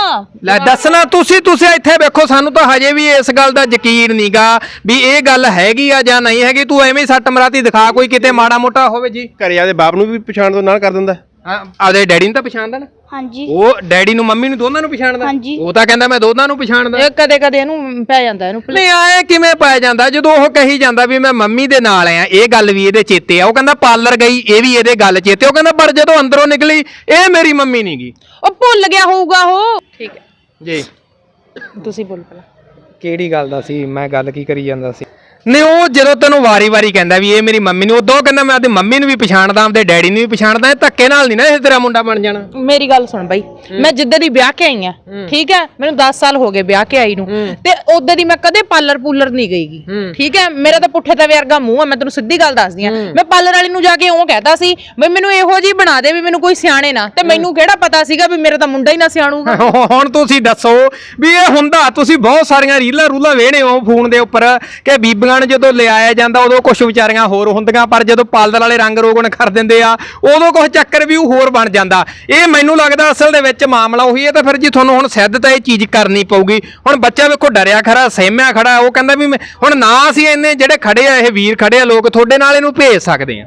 ਲੈ ਦੱਸਣਾ ਤੁਸੀਂ ਤੁਸੀਂ ਇੱਥੇ ਵੇਖੋ ਸਾਨੂੰ ਤਾਂ ਹਜੇ ਵੀ ਇਸ ਗੱਲ ਦਾ ਯਕੀਨ ਨਹੀਂਗਾ ਵੀ ਇਹ ਗੱਲ ਹੈਗੀ ਆ ਜਾਂ ਨਹੀਂ ਹੈਗੀ। ਤੂੰ ਐਵੇਂ ਸੱਟ ਮਰਾਤੀ ਦਿਖਾ ਕੋਈ ਕਿਤੇ ਮਾੜਾ ਮੋਟਾ ਹੋਵੇ ਜੀ। ਘਰੇ ਆਦੇ ਬਾਪ ਨੂੰ ਵੀ ਪਛਾਣ ਤੋਂ ਨਾਲ ਕਰ ਦਿੰਦਾ। ਹਾਂ, ਆਪਦੇ ਡੈਡੀ ਨੂੰ ਤਾਂ ਪਛਾਣਦਾ ਨਾ? ਹਾਂਜੀ। ਉਹ ਡੈਡੀ ਨੂੰ ਮੰਮੀ ਨੂੰ ਦੋਨਾਂ ਨੂੰ ਪਛਾਣਦਾ? ਹਾਂਜੀ। ਉਹ ਤਾਂ ਕਹਿੰਦਾ ਮੈਂ ਦੋਨਾਂ ਨੂੰ ਪਛਾਣਦਾ। ਇਹ ਕਦੇ ਕਦੇ ਇਹਨੂੰ ਪੈ ਜਾਂਦਾ ਇਹਨੂੰ ਨਹੀਂ ਆਏ ਕਿਵੇਂ ਪਾਇਆ ਜਾਂਦਾ? ਜਦੋਂ ਉਹ ਕਹੀ ਜਾਂਦਾ ਵੀ ਮੈਂ ਮੰਮੀ ਦੇ ਨਾਲ ਆ ਇਹ ਗੱਲ ਵੀ ਇਹਦੇ ਚੇਤੇ ਆ। ਉਹ ਕਹਿੰਦਾ ਪਾਰਲਰ ਗਈ ਇਹ ਵੀ ਇਹਦੇ ਗੱਲ ਚੇਤੇ ਉਹ ਕਹਿੰਦਾ ਪਰ ਜਦੋਂ ਅੰਦਰੋਂ ਨਿਕਲੀ ਇਹ ਮੇਰੀ ਮੰਮੀ ਨਹੀਂ ਗੀ। ਉਹ ਭੁੱਲ ਗਿਆ ਹੋਊਗਾ ਉਹ। ਠੀਕ ਹੈ ਜੀ। ਤੁਸੀਂ ਬੋਲ ਪਹਿਲਾਂ। ਕਿਹੜੀ ਗੱਲ ਦਾ ਸੀ? ਮੈਂ ਗੱਲ ਕੀ ਕਰੀ ਜਾਂਦਾ ਸੀ? ਨਹੀਂ ਉਹ ਜਦੋਂ ਤੈਨੂੰ ਵਾਰੀ-ਵਾਰੀ ਕਹਿੰਦਾ ਵੀ ਇਹ ਮੇਰੀ ਮੰਮੀ ਨੂੰ ਉਦੋਂ ਕਹਿੰਦਾ ਮੈਂ ਆਪਦੀ ਮੰਮੀ ਨੂੰ ਵੀ ਪਛਾਣਦਾ ਆਪਦੇ ਡੈਡੀ ਨੂੰ ਵੀ ਪਛਾਣਦਾ ਇਹ ਧੱਕੇ ਨਾਲ ਨਹੀਂ ਨਾ ਇਹ ਤੇਰਾ ਮੁੰਡਾ ਬਣ ਜਾਣਾ। ਮੇਰੀ ਗੱਲ ਸੁਣ ਬਾਈ ਮੈਂ ਜਿੱਦਾਂ ਦੀ ਵਿਆਹ ਕੇ ਆਈ ਆ ਠੀਕ ਹੈ ਮੈਨੂੰ 10 ਸਾਲ ਹੋ ਗਏ ਵਿਆਹ ਕੇ ਆਈ ਨੂੰ ਤੇ ਉਦੋਂ ਦੀ ਮੈਂ ਕਦੇ ਪਾਰਲਰ ਪੂਲਰ ਨਹੀਂ ਗਈਗੀ ਠੀਕ ਹੈ ਮੇਰਾ ਤਾਂ ਪੁੱਠੇ ਤੇ ਵਰਗਾ ਮੂੰਹ ਆ ਮੈਂ ਤੈਨੂੰ ਸਿੱਧੀ ਗੱਲ ਦੱਸਦੀ ਆ। ਮੈਂ ਪਾਰਲਰ ਵਾਲੀ ਨੂੰ ਜਾ ਕੇ ਉਹ ਕਹਿਤਾ ਸੀ ਵੀ ਮੈਨੂੰ ਇਹੋ ਜੀ ਬਣਾ ਦੇ ਵੀ ਮੈਨੂੰ ਕੋਈ ਸਿਆਣੇ ਨਾ ਤੇ ਮੈਨੂੰ ਕਿਹੜਾ ਪਤਾ ਸੀਗਾ ਵੀ ਮੇਰਾ ਤਾਂ ਮੁੰਡਾ ਹੀ ਨਾ ਸਿਆਣੂਗਾ। ਹੁਣ ਤੁਸੀਂ ਦੱਸੋ ਵੀ ਇਹ ਹੁੰਦਾ ਤੁਸੀਂ ਬਹੁਤ ਸਾਰੀਆਂ ਰੀਲਾਂ ਰੂਲਾਂ ਵੇਹਣੇ ਹੋ ਫੋਨ ਦੇ ਉੱਪਰ ਕਿ ਬੀਬੀਆਂ ਨੂੰ ਜਦੋਂ ਲਿਆਇਆ ਜਾਂਦਾ ਉਦੋਂ ਕੁਝ ਵਿਚਾਰੀਆਂ ਹੋਰ ਹੁੰਦੀਆਂ ਪਰ ਜਦੋਂ ਪਾਲਦਲ ਵਾਲੇ ਰੰਗ ਰੋਗਣ ਕਰ ਦਿੰਦੇ ਆ ਉਦੋਂ ਕੁਝ ਚੱਕਰ ਵੀ ਉਹ ਹੋਰ ਬਣ ਜਾਂਦਾ। ਇਹ ਮੈਨੂੰ ਲੱਗਦਾ ਅਸਲ ਦੇ ਵਿੱਚ ਮਾਮਲਾ ਉਹੀ ਹੈ ਤਾਂ ਫਿਰ ਜੀ ਤੁਹਾਨੂੰ ਹੁਣ ਸਿੱਧ ਤਾਂ ਇਹ ਚੀਜ਼ ਕਰਨੀ ਪਊਗੀ। ਹੁਣ ਬੱਚਾ ਵੇਖੋ ਡਰਿਆ ਖੜਾ ਸਹਿਮਿਆ ਖੜਾ ਉਹ ਕਹਿੰਦਾ ਵੀ ਹੁਣ ਨਾ ਅਸੀਂ ਇੰਨੇ ਜਿਹੜੇ ਖੜੇ ਆ ਇਹ ਵੀਰ ਖੜੇ ਆ ਲੋਕ ਤੁਹਾਡੇ ਨਾਲ ਇਹਨੂੰ ਭੇਜ ਸਕਦੇ ਆ।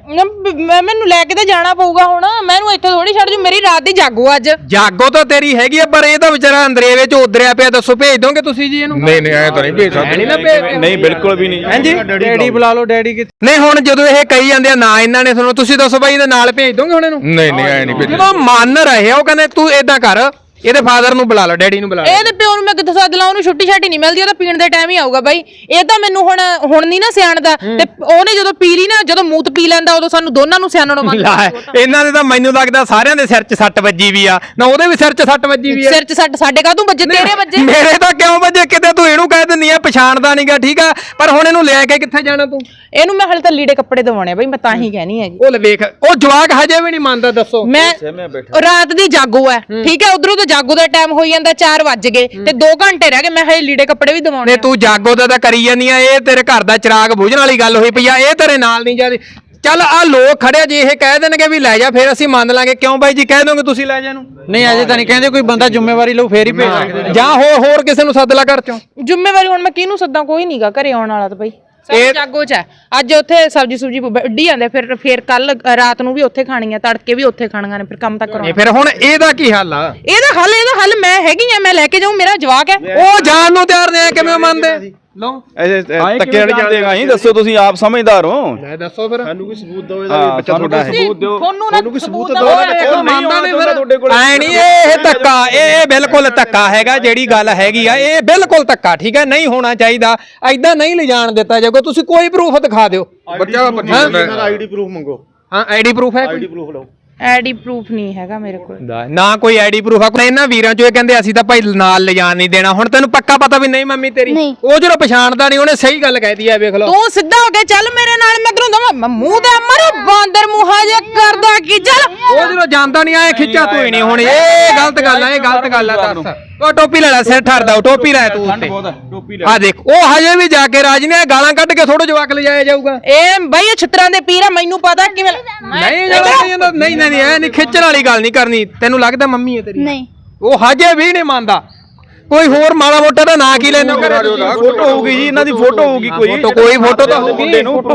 ਮੈਨੂੰ ਲੈ ਕੇ ਤਾਂ ਜਾਣਾ ਪਊਗਾ ਹੁਣ ਮੈਨੂੰ ਇੱਥੇ ਥੋੜੀ ਛੱਡ ਜੂ ਮੇਰੀ ਰਾਤ ਦੀ ਜਾਗੋ ਅੱਜ। ਜਾਗੋ ਤਾਂ ਤੇਰੀ ਹੈਗੀ ਆ ਪਰ ਇਹ ਤਾਂ ਵਿਚਾਰਾ ਅੰਦਰੇ ਵਿੱਚ ਉਦਰਿਆ ਪਿਆ ਦੱਸੋ ਭੇਜ ਦੋਗੇ ਤੁਸੀਂ ਜੀ ਇਹਨੂੰ? ਨਹੀਂ ਨਹੀਂ ਐ ਤਾਂ ਨਹੀਂ ਭੇਜ ਭੇਜ ਨਹੀਂ ਬਿਲਕੁਲ ਵੀ ਨਹੀਂ। ਹਾਂਜੀ? ਡੈਡੀ ਬੁਲਾ ਲਓ। ਡੈਡੀ ਕਿ ਨਹੀਂ ਹੁਣ ਜਦੋਂ ਇਹ ਕਹੀ ਜਾਂਦੇ ਆ ਨਾ ਇਹਨਾਂ ਨੇ ਤੁਹਾਨੂੰ ਤੁਸੀਂ ਦੱਸੋ ਬਾਈ ਇਹਦੇ ਨਾਲ ਭੇਜ ਦੋਗੇ ਹੁਣ ਇਹਨੂੰ? ਨਹੀਂ ਨਹੀਂ ਐ ਨਹੀਂ ਭੇਜ ਜਦੋਂ ਮੰਨ ਰਹੇ ਆ ਉਹ ਕਹਿੰਦੇ ਤੂੰ ਏਦਾਂ ਕਰ ਇਹਦੇ ਫਾਦਰ ਨੂੰ ਬੁਲਾ ਲਓ ਡੈਡੀ ਨੂੰ ਬੁਲਾ ਲਓ। ਇਹਦੇ ਪਿਓ ਨੂੰ ਮੈਂ ਕਿੱਥੋਂ ਸੱਦ ਲਾਂ ਉਹਨੂੰ ਛੁੱਟੀ ਛਾਟੀ ਨਹੀਂ ਮਿਲਦੀ ਉਹ ਤਾਂ ਪੀਣ ਦੇ ਟਾਈਮ ਹੀ ਆਊਗਾ ਬਾਈ। ਇਹ ਤਾਂ ਮੈਨੂੰ ਹੁਣ ਹੁਣ ਨਹੀਂ ਨਾ ਸਿਆਣਦਾ ਤੇ ਉਹਨੇ ਜਦੋਂ ਪੀ ਲਈ ਨਾ ਜਦੋਂ ਮੂਤ ਪੀ ਲੈਂਦਾ ਉਦੋਂ ਸਾਨੂੰ ਦੋਨਾਂ ਨੂੰ ਸਿਆਣਨੋਂ ਮੰਨ ਲੈ, ਇਹਨਾਂ ਦੇ ਤਾਂ ਮੈਨੂੰ ਲੱਗਦਾ ਸਾਰਿਆਂ ਦੇ ਸਿਰ 'ਚ ਸੱਟ ਵੱਜੀ ਵੀ ਆ। ਨਾ ਉਹਦੇ ਵੀ ਸਿਰ 'ਚ ਸੱਟ ਵੱਜੀ ਵੀ ਆ। ਸਿਰ 'ਚ ਸੱਟ ਸਾਡੇ ਕਾਹਤੋਂ ਵੱਜੇ? ਤੇਰੇ ਵੱਜੇ? ਮੇਰੇ ਤਾਂ ਕਿਉਂ ਵੱਜੇ? ਕਿਤੇ ਤੂੰ ਇਹਨੂੰ ਕਹਿ ਦਿੰਨੀ ਆ ਪਛਾਣਦਾ ਨਹੀਂਗਾ ਠੀਕ ਆ? ਪਰ ਹੁਣ ਇਹਨੂੰ ਲੈ ਕੇ ਕਿੱਥੇ ਜਾਣਾ ਤੂੰ? ਇਹਨੂੰ ਮੈਂ ਹਲੇ ਤਾਂ ਲੀੜੇ ਕੱਪੜੇ ਦਵਾਉਣੇ ਆ ਬਾਈ ਮੈਂ ਤਾਂ ਹੀ ਕਹਿਣੀ ਹੈਗੀ। ਉਹ ਲੈ ਵੇਖ ਉਹ ਜਵਾਕ ਹਜੇ ਵੀ ਨਹੀਂ ਮੰਨਦਾ ਦੱਸੋ। ਮੈਂ ਰਾਤ ਦੀ ਜਾਗੋ ਹੈ। ਠੀਕ ਹੈ? ਉਧਰੋਂ ਤਾਂ ਜਾਗੋ ਦਾ ਟਾਈਮ ਹੋਈ ਜਾਂਦਾ 4 ਵੱਜ ਗਏ ਤੇ 2 ਘੰਟੇ ਰਹਿ ਗਏ। ਮੈਂ ਹਜੇ ਲੀੜੇ ਕੱਪੜੇ ਵੀ ਦਵਾਉਣੇ ਨੇ ਤੂੰ ਜਾਗੋ ਦਾ ਤਾਂ ਕਰੀ ਜਾਂਦੀ ਆ ਇਹ ਤੇਰੇ ਘਰ ਦਾ ਚਿਰਾਗ ਬੁਝਣ ਵਾਲੀ ਗੱਲ ਹੋਈ ਪਈ ਆ ਇਹ ਤੇਰੇ ਨਾਲ ਨਹੀਂ ਜਾਂਦੀ। ਚੱਲ ਆ ਲੋਕ ਖੜਿਆ ਜੇ ਇਹ ਕਹਿ ਦੇਣਗੇ ਵੀ ਲੈ ਜਾ ਫਿਰ ਅਸੀਂ ਮੰਨ ਲਾਂਗੇ। ਕਿਉਂ ਬਾਈ ਜੀ ਕਹਿ ਦੋਗੇ ਤੁਸੀਂ ਲੈ ਜਾ ਨੂੰ ਨਹੀਂ ਅਜੇ ਤਾਂ ਨਹੀਂ ਕਹਿੰਦੇ ਕੋਈ ਬੰਦਾ ਜ਼ਿੰਮੇਵਾਰੀ ਲਊ ਫੇਰ ਹੀ ਭੇਜ ਸਕਦੇ ਜਾਂ ਹੋਰ ਹੋਰ ਕਿਸੇ ਨੂੰ ਸੱਦ ਲਾ ਘਰ ਚੋਂ। ਜ਼ਿੰਮੇਵਾਰੀ ਹੁਣ ਮੈਂ ਕਿਹਨੂੰ ਸੱਦਾਂ? ਕੋਈ ਨਹੀਂਗਾ ਘਰੇ ਆਉਣ ਵਾਲਾ ਤਾਂ ਬਾਈ। ਸਭ ਜਾਗੋ ਚ ਹੈ। ਅੱਜ ਉੱਥੇ ਸਬਜੀ ਸੁਬਜੀ ਵੱਢੀ ਜਾਂਦੇ ਫਿਰ ਫਿਰ ਕੱਲ ਰਾਤ ਨੂੰ ਵੀ ਉੱਥੇ ਖਾਣੀਆਂ ਤੜਕੇ ਵੀ ਉੱਥੇ ਖਾਣੀਆਂ ਨੇ ਫਿਰ ਕੰਮ ਇਹ ਕਰਾਉਣਾ। ਫਿਰ ਹੁਣ ਇਹਦਾ ਕੀ ਹੱਲ ਆ? ਇਹਦਾ ਹੱਲ ਇਹਦਾ ਹੱਲ ਮੈਂ ਹੈਗੀ ਆ ਮੈਂ ਲੈ ਕੇ ਜਾਊਂ ਮੇਰਾ ਜਵਾਕ ਹੈ। ਉਹ ਜਾਣ ਨੂੰ ਤਿਆਰ ਨੇ ਕਿਵੇਂ ਮੰਨਦੇ? ਲਓ। ਤੱਕੇ ਵਾਲੀ ਜਾਂਦੇਗਾ ਨਹੀਂ ਦੱਸੋ ਤੁਸੀਂ ਆਪ ਸਮਝਦਾਰ ਹੋ। ਲੈ ਦੱਸੋ ਫਿਰ। ਸਾਨੂੰ ਕੋਈ ਸਬੂਤ ਦਿਓ ਸਬੂਤ ਦਿਓ। ਤੁਹਾਨੂੰ ਨਾ ਕੋਈ ਸਬੂਤ ਉਹ ਦੇਖੋ ਮੰਨਦਾ ਨਹੀਂ ਫਿਰ ਐ ਨਹੀਂ ਇਹ ਧੱਕਾ ਇਹ ਬਿਲਕੁਲ ਧੱਕਾ ਹੈਗਾ ਜਿਹੜੀ ਗੱਲ ਹੈਗੀ ਆ ਇਹ ਬਿਲਕੁਲ ਧੱਕਾ ਠੀਕ ਹੈ? ਨਹੀਂ ਹੋਣਾ ਚਾਹੀਦਾ। ਐਦਾਂ ਨਹੀਂ ਲਿਜਾਣ ਦਿੱਤਾ ਜਾਊਗਾ ਤੁਸੀਂ ਕੋਈ ਪ੍ਰੂਫ ਦਿਖਾ ਦਿਓ। ਬੱਚਾ ਇਹਨਾਂ ਦਾ ਆਈਡੀ ਪ੍ਰੂਫ ਮੰਗੋ। ਹਾਂ ਆਈਡੀ ਪ੍ਰੂਫ ਹੈ ਕੋਈ? ਆਈਡੀ ਪ੍ਰੂਫ ਲਓ। ਐਡੀ ਪ੍ਰੂਫ ਨਹੀਂ ਹੈਗਾ ਮੇਰੇ ਕੋਲ। ਨਾ ਕੋਈ ਆਈਡੀ ਪ੍ਰੂਫ ਆ। ਕੋਈ ਇਹਨਾਂ ਵੀਰਾਂ ਚੋਂ ਇਹ ਕਹਿੰਦੇ ਅਸੀਂ ਤਾਂ ਭਾਈ ਨਾਲ ਲਿਜਾਣ ਨਹੀਂ ਦੇਣਾ। ਹੁਣ ਤੈਨੂੰ ਪੱਕਾ ਪਤਾ ਵੀ ਨਹੀਂ ਮੰਮੀ ਤੇਰੀ। ਨਹੀਂ। ਉਹ ਜਦੋਂ ਪਛਾਣਦਾ ਨਹੀਂ ਉਹਨੇ ਸਹੀ ਗੱਲ ਕਹਿਦੀ ਆ ਵੇਖ ਲਓ। ਤੂੰ ਸਿੱਧਾ ਹੋ ਕੇ ਚੱਲ ਮੇਰੇ ਨਾਲ ਮੈਂ ਤੈਨੂੰ ਦਵਾਂ। ਮੂੰਹ ਦੇ ਮਰ ਬਾਂਦਰ ਮੂੰਹਾ ਜਿਹਾ ਕਰਦਾ ਕੀ ਚੱਲ। ਉਹ ਜਦੋਂ ਜਾਂਦਾ ਨਹੀਂ ਆਏ ਖਿੱਚਾ ਤੂੰ ਹੀ ਨਹੀਂ। ਹੁਣ ਇਹ ਗਲਤ ਗੱਲ ਆ ਇਹ ਗਲਤ ਗੱਲ ਆ ਦੱਸ। ਉਹ ਟੋਪੀ ਲੈ ਲੈ ਸਿਰ ਠਰਦਾ ਟੋਪੀ ਲੈ ਤੂੰ ਉੱਤੇ। ਟੋਪੀ ਆ ਦੇਖ ਉਹ ਹਜੇ ਵੀ ਜਾ ਕੇ ਰਾਜ ਨੇ ਗਾਲਾਂ ਕੱਢ ਕੇ ਥੋੜਾ ਜਵਾਕ ਲਿਜਾਇਆ ਜਾਊਗਾ। ਇਹ ਬਈ ਇਹ ਛਿੱਤਰਾਂ ਦੇ ਪੀਰ ਆ ਮੈਨੂੰ ਪਤਾ ਕਿਵੇਂ ਨਹੀਂ ਨਹੀਂ ਨਹੀਂ ਨਹੀਂ ਇਹ ਨਹੀਂ ਖਿੱਚਣ ਵਾਲੀ ਗੱਲ ਨਹੀਂ ਕਰਨੀ ਤੈਨੂੰ ਲੱਗਦਾ ਮੰਮੀ ਹੈ ਤੇਰੀ? ਨਹੀਂ। ਉਹ ਹਜੇ ਵੀ ਨਹੀਂ ਮੰਨਦਾ। ਕੋਈ ਹੋਰ ਮਾੜਾ ਮੋਟਾ ਦਾ ਨਾਂ ਕੀ ਲੈਣਾ ਕਰੇ ਫੋਟੋ ਹੋਊਗੀ ਜੀ ਇਹਨਾਂ ਦੀ ਫੋਟੋ ਹੋਊਗੀ। ਕੋਈ। ਫੋਟੋ ਕੋਈ ਫੋਟੋ ਤਾਂ ਹੋਊਗੀ। ਮੁੰਡੇ ਨੂੰ ਫੋਟੋ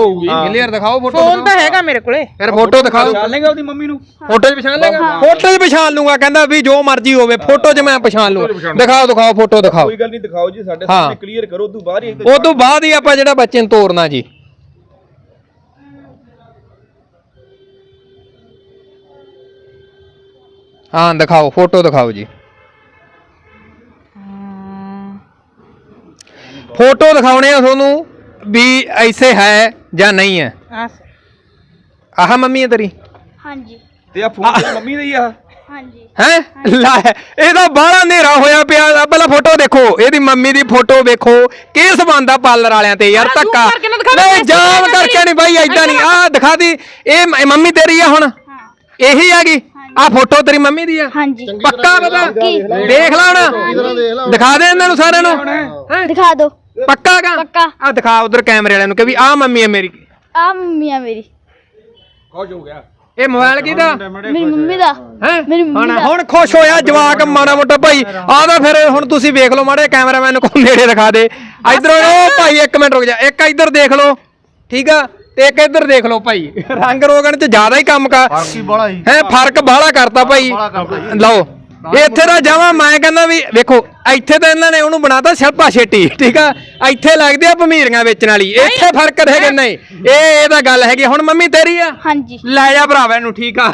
ਹੋਊਗੀ ਕਲੀਅਰ ਦਿਖਾਓ ਫੋਟੋ ਫੋਨ ਤਾਂ ਹੈਗਾ ਮੇਰੇ ਕੋਲੇ। ਫਿਰ ਫੋਟੋ ਦਿਖਾਓ। ਲੇਗਾ ਉਹਦੀ ਮੰਮੀ ਨੂੰ। ਫੋਟੋ 'ਚ ਪਛਾਣ ਲੇਗਾ ਫੋਟੋ 'ਚ ਪਛਾਣ ਲੂੰਗਾ ਕਹਿੰਦਾ ਵੀ ਜੋ ਮਰਜ਼ੀ ਹੋਵੇ ਫੋਟੋ 'ਚ ਮੈਂ ਪਛਾਣ ਲੂੰਗਾ ਦਿਖਾਓ ਦਿਖਾਓ ਫੋਟੋ ਦਿਖਾਓ। ਕੋਈ ਗੱਲ ਨਹੀਂ ਦਿਖਾਓ ਜੀ ਸਾਡੇ। ਸਾਹਮਣੇ ਕਲੀਅਰ ਕਰੋ ਤੂੰ ਬਾਹਰ ਹੀ ਉਹ ਤੋਂ ਬਾਅਦ ਹੀ ਆਪਾਂ ਜਿਹੜਾ ਬੱਚੇ ਨੂੰ ਤੋਰਨਾ ਜੀ। ਹਾਂ ਦਿਖਾਓ ਫੋਟੋ ਦਿਖਾਓ ਜੀ। ਫੋਟੋ ਦਿਖਾਉਣੇ ਆ ਤੁਹਾਨੂੰ ਵੀ ਐਸੇ ਹੈ ਜਾਂ ਨਹੀਂ ਹੈ। ਆਹ ਮੰਮੀ ਹੈ ਤੇਰੀ? ਹਾਂਜੀ। ਤੇ ਆ ਫੋਨ ਮੰਮੀ ਦਾ ਹੀ ਆ? ਹਾਂਜੀ। ਹੈ? ਲੈ ਇਹਦਾ ਬਾਹਲਾ ਹਨੇਰਾ ਹੋਇਆ ਪਿਆ। ਆਹ ਪਹਿਲਾਂ ਫੋਟੋ ਦੇਖੋ। ਇਹਦੀ ਮੰਮੀ ਦੀ ਫੋਟੋ ਵੇਖੋ। ਕਿਸ ਬੰਦਾ ਪਾਰਲਰ ਵਾਲਿਆਂ ਤੇ ਯਾਰ ਆਹ ਧੱਕਾ। ਕਰਕੇ ਨਾ ਦਿਖਾ ਦੇ, ਨਹੀਂ ਜਾਮ ਕਰਕੇ ਨਹੀਂ ਬਾਈ ਐਦਾਂ ਨਹੀਂ। ਆ ਦਿਖਾ ਦੀ। ਇਹ ਮ- ਮੰਮੀ ਤੇਰੀ ਆ ਹੁਣ? ਹਾਂ। ਇਹੀ ਹੈਗੀ? ਆ ਫੋਟੋ ਤੇਰੀ ਮੰਮੀ ਦੀ ਆ? ਹਾਂਜੀ। ਪੱਕਾ ਪਤਾ? ਦੇਖ ਲਾ ਹੁਣ ਦਿਖਾ ਦੇ ਇਹਨਾਂ ਨੂੰ ਸਾਰਿਆਂ ਨੂੰ। ਹੈਂ? ਦਿਖਾ ਦਿਓ। ਪੱਕਾ ਕਾ ਪੱਕਾ। ਆ ਦਿਖਾ ਉਧਰ ਕੈਮਰੇ ਵਾਲਿਆਂ ਨੂੰ ਕਿ ਵੀ ਆ ਮੰਮੀ ਹੈ ਮੇਰੀ। ਆ ਮੰਮੀ ਆ ਮੇਰੀ। ਇਹ ਮੋਬਾਈਲ ਕਿਹਦਾ? ਮੇਰੀ ਮੰਮੀ ਦਾ। ਹੈ? ਮੇਰੀ ਮੰਮੀ ਹੁਣ ਦਾ। ਹੁਣ ਖੁਸ਼ ਹੋਇਆ ਜਵਾਕ ਮਾੜਾ ਮੋਟਾ ਭਾਈ। ਆਹ ਤਾਂ ਫਿਰ ਹੁਣ ਤੁਸੀਂ ਵੇਖ ਲਓ ਮਾੜੇ ਕੈਮਰਾਮੈਨ ਨੂੰ ਕੋਲ ਨੇੜੇ ਦਿਖਾ ਦੇ। ਇਧਰੋਂ ਉਹ ਭਾਈ ਇੱਕ ਮਿੰਟ ਰੁਕ ਜਾ। ਇੱਕ ਇੱਧਰ ਦੇਖ ਲਓ। ਠੀਕ ਆ? ਤੇ ਇੱਕ ਇੱਧਰ ਦੇਖ ਲਓ ਭਾਈ। ਰੰਗ ਰੋਗਣ ਚ ਜ਼ਿਆਦਾ ਹੀ ਕੰਮ ਬੜਾ ਹੀ। ਹੈ ਫ਼ਰਕ ਬਾਹਲਾ ਕਰਤਾ ਭਾਈ। ਲਓ। ਇੱਥੇ ਦਾ ਜਾਵਾਂ ਮੈਂ ਕਹਿੰਦਾ ਵੀ ਵੇਖੋ। ਇੱਥੇ ਤਾਂ ਇਹਨਾਂ ਨੇ ਉਹਨੂੰ ਬਣਾਤਾ ਸ਼ਿਲਪਾ ਛੇਟੀ ਠੀਕ ਆ? ਇੱਥੇ ਲੱਗਦੇ ਆ ਭਮੀਰੀਆਂ ਵੇਚਣ ਵਾਲੀ ਇੱਥੇ ਫ਼ਰਕ ਰਹੇਗਾ ਨਹੀਂ। ਇਹ ਇਹ ਤਾਂ ਗੱਲ ਹੈਗੀ ਹੁਣ ਮੰਮੀ ਤੇਰੀ ਆ? ਹਾਂਜੀ। ਲੈ ਜਾ ਭਰਾਵਾ ਇਹਨੂੰ ਠੀਕ ਆ?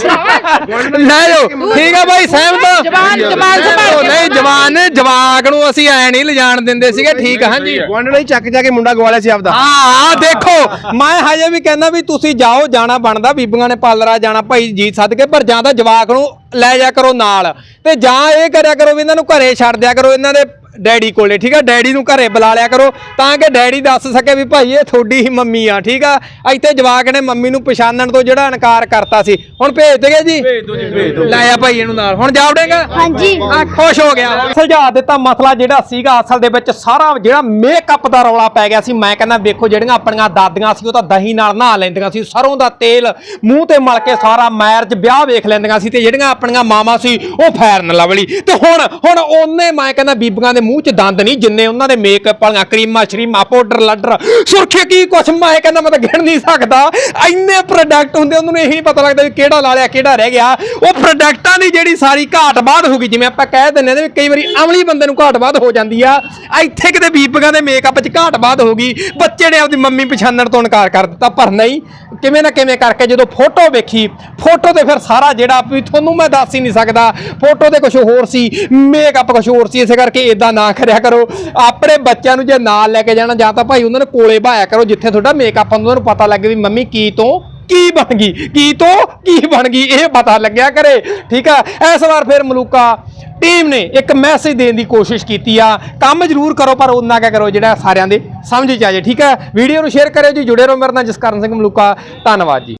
ਲੈ ਜਾਓ। ਠੀਕ ਆ ਬਾਈ ਸਹਿਮਤ ਜਵਾਨ- ਜਵਾਨ ਸੰਭਾਲ ਨਹੀਂ ਜਵਾਨ ਜਵਾਕ ਨੂੰ ਅਸੀਂ ਐ ਨਹੀਂ ਲਿਜਾਣ ਦਿੰਦੇ ਸੀਗੇ ਠੀਕ ਆ ਹਾਂਜੀ। ਗੁਆਂਢਣਾ ਹੀ ਚੱਕ ਜਾ ਕੇ ਮੁੰਡਾ ਗਵਾਲਿਆ ਸੀ ਆਪਦਾ। ਹਾਂ ਦੇਖੋ ਮੈਂ ਹਜੇ ਵੀ ਕਹਿੰਦਾ ਵੀ ਤੁਸੀਂ ਜਾਓ ਜਾਣਾ ਬਣਦਾ ਬੀਬੀਆਂ ਨੇ ਪਾਲਰਾ ਜਾਣਾ ਭਾਈ ਜੀ ਸੱਦ ਕੇ ਪਰ ਜਾਂ ਤਾਂ ਜਵਾਕ ਨੂੰ ਲੈ ਜਾ ਕਰੋ ਨਾਲ। ਤੇ ਜਾਂ ਇਹ ਕਰਿਆ ਕਰੋ ਵੀ ਇਹਨਾਂ ਨੂੰ ਘਰੇ ਛੱਡ ਦਿਆ ਕਰੋ ਇਹਨਾਂ ਦੇ ਡੈਡੀ ਕੋਲੇ ਠੀਕ ਆ? ਡੈਡੀ ਨੂੰ ਘਰੇ ਬੁਲਾ ਲਿਆ ਕਰੋ ਤਾਂ ਕਿ ਡੈਡੀ ਦੱਸ ਸਕੇ ਵੀ ਭਾਈ ਇਹ ਤੁਹਾਡੀ ਹੀ ਮੰਮੀ ਆ ਠੀਕ ਆ? ਇੱਥੇ ਜਵਾਕ ਨੇ ਮੰਮੀ ਨੂੰ ਪਛਾਣਨ ਤੋਂ ਜਿਹੜਾ ਇਨਕਾਰ ਕਰਤਾ ਸੀ। ਹੁਣ ਭੇਜ ਦੇਗੇ ਜੀ? ਭੇਜ ਦੋ ਜੀ ਭੇਜ ਦੋ। ਲੈ ਆ ਭਾਈ ਇਹਨੂੰ ਨਾਲ। ਹੁਣ ਜਾ ਵੜੇਗਾ ਹਾਂਜੀ। ਆ ਖੁਸ਼ ਹੋ ਗਿਆ। ਸੁਲਝਾ ਦਿੱਤਾ ਮਸਲਾ ਜਿਹੜਾ ਸੀਗਾ ਅਸਲ ਦੇ ਵਿੱਚ। ਸਾਰਾ ਜਿਹੜਾ ਮੇਕਅਪ ਦਾ ਰੌਲਾ ਪੈ ਗਿਆ ਸੀ। ਮੈਂ ਕਹਿੰਦਾ ਵੇਖੋ ਜਿਹੜੀਆਂ ਆਪਣੀਆਂ ਦਾਦੀਆਂ ਸੀ ਉਹ ਤਾਂ ਦਹੀਂ ਨਾਲ ਨਹਾ ਲੈਂਦੀਆਂ ਸੀ। ਸਰੋਂ ਦਾ ਤੇਲ ਮੂੰਹ ਤੇ ਮਲ ਕੇ ਸਾਰਾ ਮੈਰਜ ਵਿਆਹ ਵੇਖ ਲੈਂਦੀਆਂ ਸੀ ਤੇ ਜਿਹੜੀਆਂ ਆਪਣੀਆਂ ਮਾਵਾਂ ਸੀ ਉਹ ਫੈਰਨ ਲਵਲੀ। ਤੇ ਹੁਣ ਹੁਣ ਉਹਨੇ ਮੈਂ ਕਹਿੰਦਾ ਬੀਬੀਆਂ ਦੇ ਮੂੰਹ 'ਚ ਦੰਦ ਨਹੀਂ, ਜਿੰਨੇ ਉਹਨਾਂ ਦੇ ਮੇਕਅਪ ਵਾਲੀਆਂ ਕਰੀਮਾਂ, ਸ਼ਰੀਮਾਂ ਪਾਊਡਰ ਲੱਡਰ ਸੁਰਖੀ ਕੀ ਕੁਛ ਮੈਂ ਕਹਿੰਦਾ ਮੈਂ ਤਾਂ ਗਿਣ ਨਹੀਂ ਸਕਦਾ। ਇੰਨੇ ਪ੍ਰੋਡਕਟ ਹੁੰਦੇ, ਉਹਨਾਂ ਨੂੰ ਇਹ ਨਹੀਂ ਪਤਾ ਲੱਗਦਾ ਵੀ ਕਿਹੜਾ ਲਾ ਲਿਆ, ਕਿਹੜਾ ਰਹਿ ਗਿਆ। ਉਹ ਪ੍ਰੋਡਕਟਾਂ ਦੀ ਜਿਹੜੀ ਸਾਰੀ ਘਾਟ ਬਾਅਦ ਹੋ ਗਈ, ਜਿਵੇਂ ਆਪਾਂ ਕਹਿ ਦਿੰਦੇ ਨੇ ਵੀ ਕਈ ਵਾਰੀ ਅਮਲੀ ਬੰਦੇ ਨੂੰ ਘਾਟ ਬਾਅਦ ਹੋ ਜਾਂਦੀ ਆ, ਇੱਥੇ ਕਿਤੇ ਬੀਬੀਆਂ ਦੇ ਮੇਕਅਪ 'ਚ ਘਾਟ ਬਾਅਦ ਹੋ ਗਈ, ਬੱਚੇ ਨੇ ਆਪਦੀ ਮੰਮੀ ਪਛਾਣਨ ਤੋਂ ਇਨਕਾਰ ਕਰ ਦਿੱਤਾ, ਪਰ ਨਹੀਂ, ਕਿਵੇਂ ਨਾ ਕਿਵੇਂ ਕਰਕੇ ਜਦੋਂ ਫੋਟੋ ਵੇਖੀ ਫੋਟੋ ਤੇ ਫਿਰ ਸਾਰਾ ਜਿਹੜਾ ਵੀ ਤੁਹਾਨੂੰ ਮੈਂ ਦੱਸ ਹੀ ਨਹੀਂ ਸਕਦਾ ਫੋਟੋ ਤੇ ਕੁਝ ਹੋਰ ਸੀ ਮੇਕਅਪ ਕੁਝ ਹੋਰ ਸੀ, ਇਸੇ ਕਰਕੇ ਇਦਾਂ ਨਾ ਕਰਿਆ ਕਰੋ। ਆਪਣੇ ਬੱਚਿਆਂ ਨੂੰ ਜੇ ਨਾਲ ਲੈ ਕੇ ਜਾਣਾ, ਜਾਂ ਤਾਂ ਭਾਈ ਉਹਨਾਂ ਨੂੰ ਕੋਲੇ ਬਾਇਆ ਕਰੋ, ਜਿੱਥੇ ਤੁਹਾਡਾ ਮੇਕਅਪ ਹੁੰਦਾ, ਉਹਨਾਂ ਨੂੰ ਪਤਾ ਲੱਗੇ ਵੀ ਮੰਮੀ ਕੀ ਤੋਂ ਕੀ ਬਣ ਗਈ, ਕੀ ਤੋਂ ਕੀ ਬਣ ਗਈ, ਇਹ ਪਤਾ ਲੱਗਿਆ ਕਰੇ। ਠੀਕ ਆ? ਇਸ ਵਾਰ ਫਿਰ ਮਲੂਕਾ ਟੀਮ ਨੇ ਇੱਕ ਮੈਸੇਜ ਦੇਣ ਦੀ ਕੋਸ਼ਿਸ਼ ਕੀਤੀ ਆ। ਕੰਮ ਜ਼ਰੂਰ ਕਰੋ, ਪਰ ਉਹਨਾਂ ਕਿਆ ਕਰੋ, ਜਿਹੜਾ ਸਾਰਿਆਂ ਦੇ ਸਮਝ ਚ ਆ ਜਾਏ। ਠੀਕ ਹੈ ਵੀਡੀਓ ਨੂੰ ਸ਼ੇਅਰ ਕਰਿਓ ਜੀ, ਜੁੜੇ ਰਹੋ ਮੇਰੇ ਨਾਲ ਜਸਕਰਨ ਸਿੰਘ ਮਲੂਕਾ। ਧੰਨਵਾਦ ਜੀ।